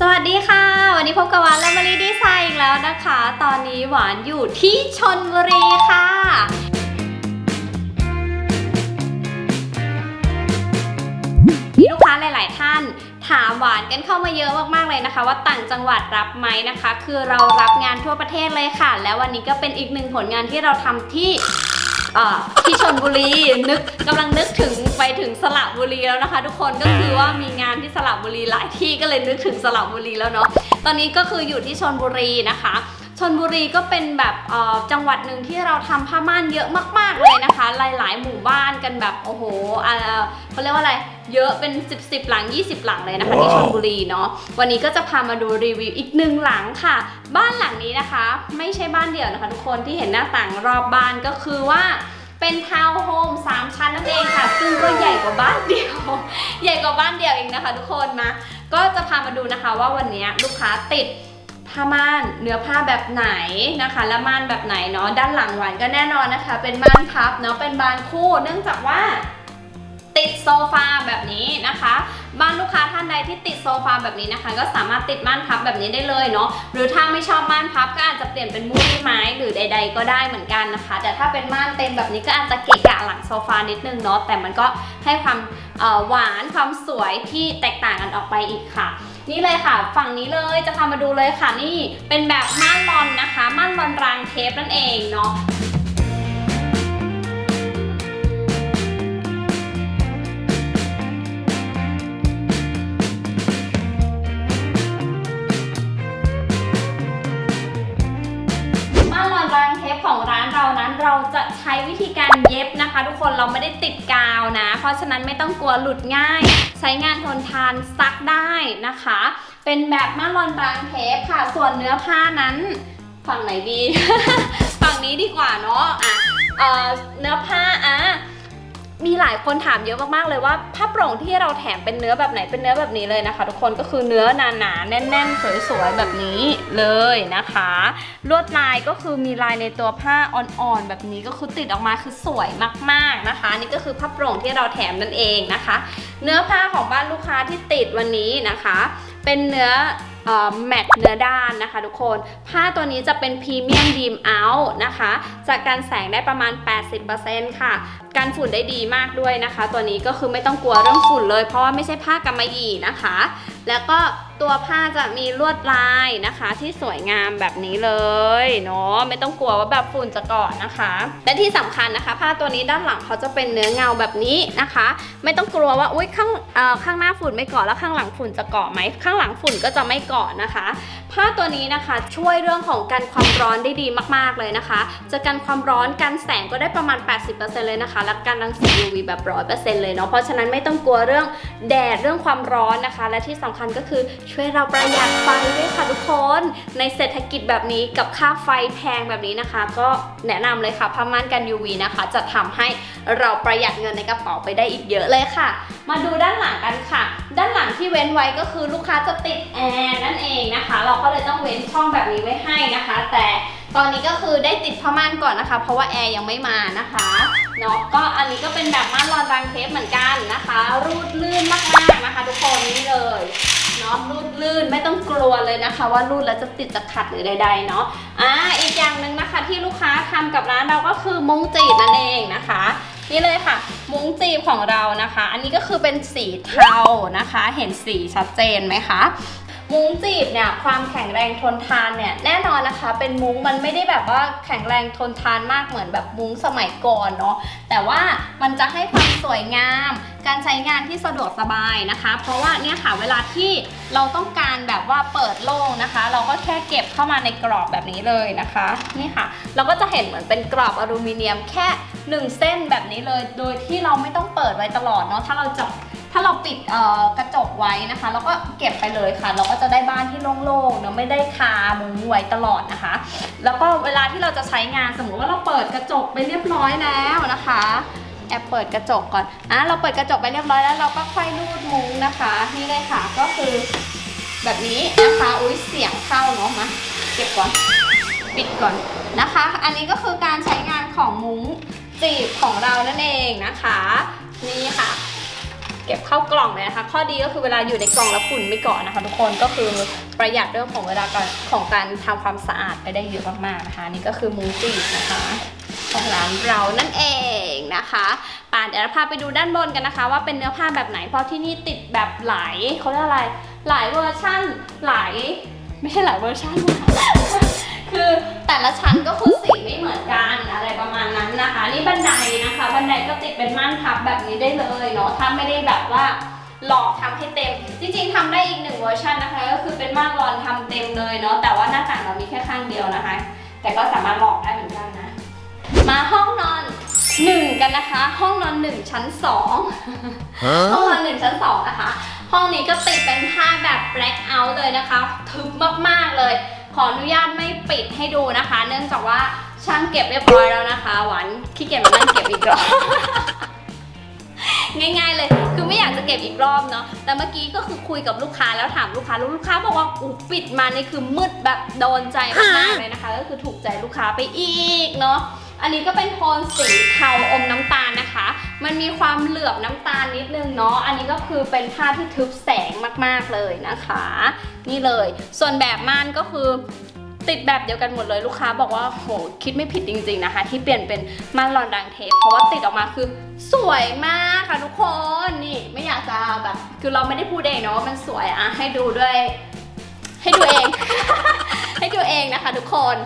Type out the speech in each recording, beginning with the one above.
สวัสดีค่ะ วันนี้พบกับหวานและมารีดีไซน์อีกแล้วนะคะ ตอนนี้หวานอยู่ที่ชนบุรีค่ะมีลูกค้าหลาย ๆ ท่าน ถามหวานกันเข้ามาเยอะมาก ๆ เลยนะคะ ว่าต่างจังหวัดรับไหมนะคะ คือเรารับงานทั่วประเทศเลยค่ะ แล้ววันนี้ก็เป็นอีกหนึ่งผลงานที่เราทำที่ อ่อที่ชนบุรีนึกกำลังนึกถึงไปถึงสระบุรีแล้วนะคะ ทุกคนก็คือว่ามีงานที่สระบุรีหลายที่ก็เลยนึกถึงสระบุรีแล้วเนาะตอนนี้ก็คืออยู่ที่ชนบุรีนะคะ ชนบุรีก็เป็นแบบเอ่อจังหวัดหนึ่งที่เราทำผ้าม่านเยอะมาก ๆเลยนะคะ หลาย ๆ หมู่บ้านกันแบบโอ้โหอ่าเขาเรียกว่าอะไรเยอะเป็น 10 10 หลัง 20 หลังเลยนะคะที่ชลบุรีเนาะวันนี้ก็จะพามาดูรีวิวอีกหนึ่งหลังค่ะ บ้านหลังนี้นะคะ ไม่ใช่บ้านเดี่ยวนะคะ ทุกคนที่เห็นหน้าต่างรอบบ้านก็คือว่าเป็นทาวน์โฮม3 ชั้นนั่นเองค่ะ ซึ่งก็ใหญ่กว่าบ้านเดียว ใหญ่กว่าบ้านเดียวเองนะคะ ทุกคนมาก็จะพามาดูนะคะว่าวันนี้ลูกค้าติด ผ้าม่านเนื้อผ้าแบบไหนนะคะ และม่านแบบไหนเนาะด้านหลังหวานก็แน่นอนนะคะ เป็นม่านพับเนาะเป็นบานคู่ เนื่องจากว่าติดโซฟาแบบนี้นะคะ บ้านลูกค้าท่านใดที่ติดโซฟาแบบนี้นะคะ ก็สามารถติดม่านพับแบบนี้ได้เลยเนาะหรือถ้าไม่ชอบม่านพับก็อาจจะเปลี่ยนเป็นมูลี่ไม้หรือใด ๆ ก็ได้เหมือนกันนะคะ แต่ถ้าเป็นม่านเต็มแบบนี้ก็อาจจะเกะกะหลังโซฟานิดนึงเนาะแต่มันก็ให้ความหวานความสวยที่แตกต่างกันออกไปอีกค่ะ นี่เลยค่ะ ฝั่งนี้เลยจะพามาดูเลยค่ะนี่เป็นแบบม่านลอนนะคะม่านลอนรางเทปนั่นเองเนาะ เราจะใช้วิธีการเย็บนะคะ ทุกคนเราไม่ได้ติดกาวนะ เพราะฉะนั้นไม่ต้องกลัวหลุดง่าย ใช้งานทนทานซักได้นะคะ เป็นแบบม่านลอนบางเทปค่ะ ส่วนเนื้อผ้านั้นฝั่งไหนดี ฝั่งนี้ดีกว่าเนาะอะเออเนื้อผ้าอะ มีหลายคนถามเยอะมากๆเลยว่าผ้าโปร่งที่เราแถมเป็นเนื้อแบบไหนเป็นเนื้อแบบนี้เลยนะคะ ทุกคนก็คือเนื้อหนาๆแน่นๆ สวยๆแบบนี้เลยนะคะ ลวดลายก็คือมีลายในตัวผ้าอ่อนๆแบบนี้ก็คือติดออกมาคือสวยมากๆนะคะนี่ก็คือผ้าโปร่งที่เราแถมนั่นเองนะคะ เนื้อผ้าของบ้านลูกค้าที่ติดวันนี้นะคะ เป็นเนื้อ แมตเนื้อด้านนะคะทุกคน ผ้าตัวนี้จะเป็นพรีเมียมดีมเอาท์นะคะ จากการแสงได้ประมาณ 80%ค่ะการฝุ่นได้ดีมากด้วยนะคะ ตัวนี้ก็คือไม่ต้องกลัวเรื่องฝุ่นเลย เพราะว่าไม่ใช่ผ้ากำมะหยี่นะคะ แล้วก็ ตัวผ้าจะมีลวดลายนะคะ ที่สวยงามแบบนี้เลยเนาะไม่ต้องกลัวว่าแบบฝุ่นจะเกาะนะคะ และที่สำคัญนะคะ ผ้าตัวนี้ด้านหลังเขาจะเป็นเนื้อเงาแบบนี้นะคะ ไม่ต้องกลัวว่าอุ้ยข้างอ่อข้างหน้าฝุ่นไม่เกาะแล้วข้างหลังฝุ่นจะเกาะไหมข้างหลังฝุ่นก็จะไม่เกาะนะคะ ผ้าตัวนี้นะคะช่วยเรื่องของกันความร้อนได้ดีมากๆเลยนะคะ จะกันความร้อนกันแสงก็ได้ประมาณ 80%เลยนะคะและกันรังสี UV แบบ 100%เลยเนาะเพราะฉะนั้นไม่ต้องกลัวเรื่องแดดเรื่องความร้อนนะคะ และที่สำคัญก็คือช่วยเราประหยัดไฟด้วยค่ะทุกคน ในเศรษฐกิจแบบนี้กับค่าไฟแพงแบบนี้นะคะ ก็แนะนำเลยค่ะผ้าม่านกัน UV นะคะ จะทำให้เราประหยัดเงินในกระเป๋าไปได้อีกเยอะเลยค่ะ มาดูด้านหลังกันค่ะ ด้านหลังที่เว้นไว้ก็คือลูกค้าจะติดแอร์นั่นเองนะคะ เราก็เลยต้องเว้นช่องแบบนี้ไว้ให้นะคะ แต่ตอนนี้ก็คือได้ติดผ้าม่านก่อนนะคะ เพราะว่าแอร์ยังไม่มานะคะเนาะก็อันนี้ก็เป็นแบบม่านรอนรางเทปเหมือนกันนะคะ รูดลื่นมากๆนะคะ ทุกคนนี่เลย เนาะรูดลื่นไม่ต้องกลัวเลยนะคะ ว่ารูดแล้วจะติดจะขัดหรือใดๆเนาะอ่าอีกอย่างหนึ่งนะคะที่ลูกค้าทำกับร้านเราก็คือมุ้งจีบนั่นเองนะคะนี่เลยค่ะ มุ้งจีบของเรานะคะ อันนี้ก็คือเป็นสีเทานะคะ เห็นสีชัดเจนไหมคะ มุ้งจีบเนี่ยความแข็งแรงทนทานเนี่ยแน่นอนนะคะ เป็นมุ้งมันไม่ได้แบบว่าแข็งแรงทนทานมากเหมือนแบบมุ้งสมัยก่อนเนาะแต่ว่ามันจะให้ความสวยงาม การใช้งานที่สะดวกสบายนะคะ เพราะว่าเนี่ยค่ะเวลาที่เราต้องการแบบว่าเปิดโล่งนะคะ เราก็แค่เก็บเข้ามาในกรอบแบบนี้เลยนะคะนี่ค่ะ เราก็จะเห็นเหมือนเป็นกรอบอลูมิเนียมแค่ 1 เส้นแบบนี้เลย โดยที่เราไม่ต้องเปิดไว้ตลอดเนาะถ้าเราจับ ถ้าเราปิดเอ่อกระจกไว้นะคะเราก็เก็บไปเลยค่ะ เราก็จะได้บ้านที่โล่งๆเนาะไม่ได้คามุงไว้ตลอดนะคะ แล้วก็เวลาที่เราจะใช้งานสมมติว่าเราเปิดกระจกไปเรียบร้อยแล้วนะคะแอบเปิดกระจกก่อนอะเราเปิดกระจกไปเรียบร้อยแล้วเราก็ค่อยรูดมุ้งนะคะ นี่เลยค่ะก็คือแบบนี้นะคะอุ้ยเสียงเข้าเนาะมาเก็บก่อนปิดก่อนนะคะ อันนี้ก็คือการใช้งานของมุ้งจีบของเรานั่นเองนะคะ นี่ค่ะ เก็บเข้ากล่องเลยนะคะ ข้อดีก็คือเวลาอยู่ในกล่องแล้วฝุ่นไม่เกาะนะคะ ทุกคนก็คือประหยัดเรื่องของเวลาการของการทำความสะอาดไปได้เยอะมากๆนะคะ นี่ก็คือมูจินะคะของร้านเรานั่นเองนะคะป่าเดี๋ยวเราพาไปดูด้านบนกันนะคะ ว่าเป็นเนื้อผ้าแบบไหนเพราะที่นี่ติดแบบหลายเขาเรียกอะไร หลายเวอร์ชั่นหลาย ไม่ใช่หลายเวอร์ชัน คือแต่ละชั้นก็คือสีไม่เหมือนกันอะไรประมาณนั้นนะคะ นี่บันไดนะคะ บันไดก็ติดเป็นม่านพับแบบนี้ได้เลยเนาะถ้าไม่ได้แบบว่าหลอกทำให้เต็ม จริงๆทำได้อีกหนึ่งเวอร์ชันนะคะ ก็คือเป็นม่านรอนทำเต็มเลยเนาะแต่ว่าหน้าต่างเรามีแค่ข้างเดียวนะคะ แต่ก็สามารถหลอกได้เหมือนกันนะ มาห้องนอนหนึ่งกันนะคะ ห้องนอนหนึ่งชั้นสองห้องนอนหนึ่งชั้นสองนะคะ ห้องนี้ก็ติดเป็นผ้าแบบ black out เลยนะคะ ทึบมากๆเลย ขออนุญาตไม่ปิดให้ดูนะคะ เนื่องจากว่าช่างเก็บเรียบร้อยแล้วนะคะ หวานขี้เกียจมานั่งเก็บอีกรอบง่ายๆเลย คือไม่อยากจะเก็บอีกรอบเนาะ แต่เมื่อกี้ก็คือคุยกับลูกค้าแล้วถามลูกค้าลูกค้าบอกว่าอูปิดมานี่คือมืดแบบโดนใจมากๆเลยนะคะ ก็คือถูกใจลูกค้าไปอีกเนาะ อันนี้ก็เป็นโทนสีเทาอมน้ำตาลนะคะ มันมีความเหลือบน้ำตาลนิดนึงเนาะ อันนี้ก็คือเป็นผ้าที่ทึบแสงมากๆเลยนะคะ นี่เลย ส่วนแบบม่านก็คือติดแบบเดียวกันหมดเลยลูกค้าบอกว่าโหคิดไม่ผิดจริง ๆนะคะ ที่เปลี่ยนเป็นม่านรอนดังเทปเพราะว่าติดออกมาคือสวยมากค่ะทุกคนนี่ไม่อยากจะแบบคือเราไม่ได้พูดเองเนาะว่ามันสวยอะให้ดูด้วย ให้ดูเอง ให้ดูเองนะคะทุกคน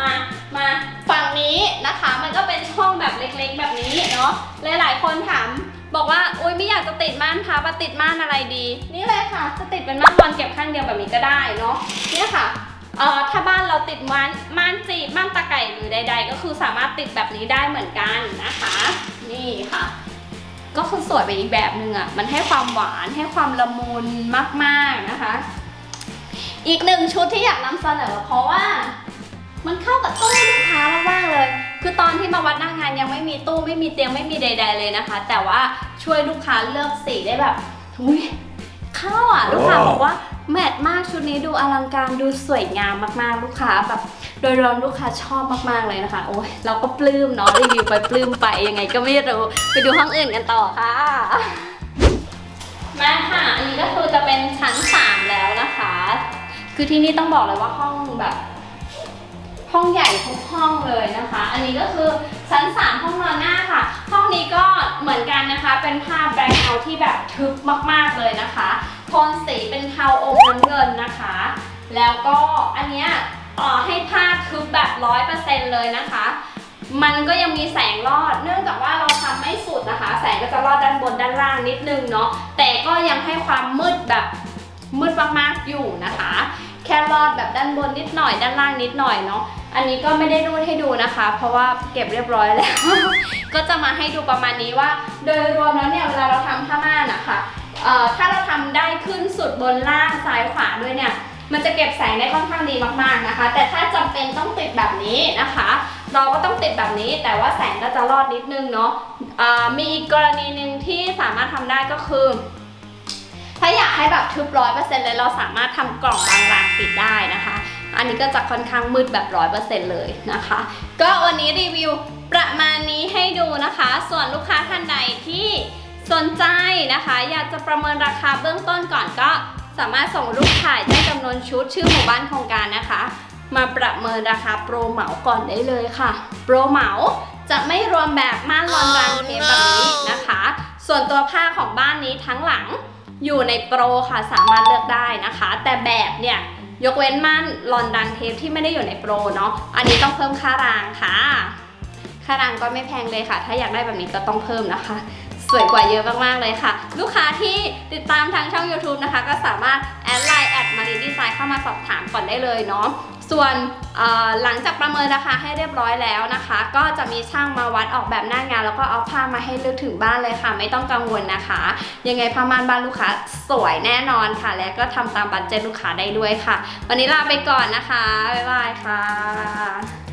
อะมาฝั่งนี้นะคะมันก็เป็นช่องแบบเล็กๆ แบบนี้เนาะหลายๆคนถามบอกว่าอุ้ยไม่อยากจะติดม่านพับติดม่านอะไรดี นี่เลยค่ะจะติดเป็นม่านบอลเก็บข้างเดียวแบบนี้ก็ได้เนาะเนี่ยค่ะเอ่อถ้าบ้านเราติดม่านม่านจีบม่านตะไก่หรือใด ๆ ก็คือสามารถติดแบบนี้ได้เหมือนกันนะคะ นี่ค่ะ ก็คือสวยไปอีกแบบหนึ่งอะมันให้ความหวานให้ความละมุนมากๆนะคะ อีกหนึ่งชุดที่อยากนำเสนอเพราะว่า มันเข้ากับตู้ลูกค้ามากๆเลย คือตอนที่มาวัดหน้างานยังไม่มีตู้ไม่มีเตียงไม่มีใด ๆ เลยนะคะ แต่ว่าช่วยลูกค้าเลือกสีได้แบบอุ้ยเข้าอะลูกค้าบอกว่าแมทมากชุดนี้ดูอลังการดูสวยงามมากๆ ลูกค้าแบบ โดยรวมลูกค้าชอบมากๆเลยนะคะ โอ้ยเราก็ปลื้มเนาะรีวิวไปปลื้มไปยังไงก็ไม่รู้ไปดูห้องอื่นกันต่อค่ะมาค่ะอันนี้ก็คือจะเป็นชั้น 3 แล้วนะคะ คือที่นี่ต้องบอกเลยว่าห้องแบบ ห้องใหญ่ทุกห้องเลยนะคะ อันนี้ก็คือชั้น3ห้องนอนหน้าค่ะ ห้องนี้ก็เหมือนกันนะคะ เป็นผ้าแบล็คเอาที่แบบทึบมากๆเลยนะคะโทนสีเป็นเทาอมน้ำเงินนะคะ แล้วก็อันเนี้ยอ่อให้ผ้าทึบแบบร้อยเปอร์เซ็นต์เลยนะคะ มันก็ยังมีแสงรอด เนื่องจากว่าเราทำไม่สุดนะคะ แสงก็จะรอดด้านบนด้านล่างนิดนึงเนาะ แต่ก็ยังให้ความมืดแบบมืดมากๆอยู่นะคะ แค่รอดแบบด้านบนนิดหน่อยด้านล่างนิดหน่อยเนาะ อันนี้ก็ไม่ได้รูดให้ดูนะคะ เพราะว่าเก็บเรียบร้อยแล้ว ก็จะมาให้ดูประมาณนี้ว่า โดยรวมแล้วเนี่ยเวลาเราทำผ้าม่านอะค่ะเอ่อถ้าเราทำได้ขึ้นสุดบนล่างซ้ายขวาด้วยเนี่ยมันจะเก็บแสงได้ค่อนข้างดีมากๆนะคะ แต่ถ้าจำเป็นต้องติดแบบนี้นะคะ เราก็ต้องติดแบบนี้ แต่ว่าแสงก็จะรอดนิดนึงเนาะอ่ามีอีกกรณีหนึ่งที่สามารถทำได้ก็คือถ้าอยากให้แบบทึบร้อยเปอร์เซ็นต์เลยเราสามารถทำกล่องบางรางปิดได้นะคะ อันนี้ก็จะค่อนข้างมืดแบบร้อยเปอร์เซ็นต์เลยนะคะ ก็วันนี้รีวิวประมาณนี้ให้ดูนะคะ ส่วนลูกค้าท่านใดที่สนใจนะคะ อยากจะประเมินราคาเบื้องต้นก่อนก็สามารถส่งรูปถ่ายแจ้งจำนวนชุดชื่อหมู่บ้านโครงการนะคะ มาประเมินราคาโปรเหมาก่อนได้เลยค่ะ โปรเหมาจะไม่รวมแบบม่านรอนรางเทปแบบนี้นะคะ ส่วนตัวผ้าของบ้านนี้ทั้งหลังอยู่ในโปรค่ะสามารถเลือกได้นะคะ แต่แบบเนี่ย ยกเว้นม่านลอนดังเทปที่ไม่ได้อยู่ในโปรเนาะอันนี้ต้องเพิ่มค่ารางค่ะ ค่ารางก็ไม่แพงเลยค่ะ ถ้าอยากได้แบบนี้ก็ต้องเพิ่มนะคะ สวยกว่าเยอะมากๆเลยค่ะ ลูกค้าที่ติดตามทางช่อง YouTube นะคะ ก็สามารถแอดไลน์แอดมารินดีไซน์เข้ามาสอบถามก่อนได้เลยเนาะ ส่วนหลังจากประเมินราคาให้เรียบร้อยแล้วนะคะ ก็จะมีช่างมาวัดออกแบบหน้างาน แล้วก็เอาผ้ามาให้เลือกถึงบ้านเลยค่ะ ไม่ต้องกังวลนะคะ ยังไงผ้าม่านบ้านลูกค้าสวยแน่นอนค่ะ และก็ทำตามบัตรเจนลูกค้าได้ด้วยค่ะ วันนี้ลาไปก่อนนะคะ บ๊ายบายค่ะ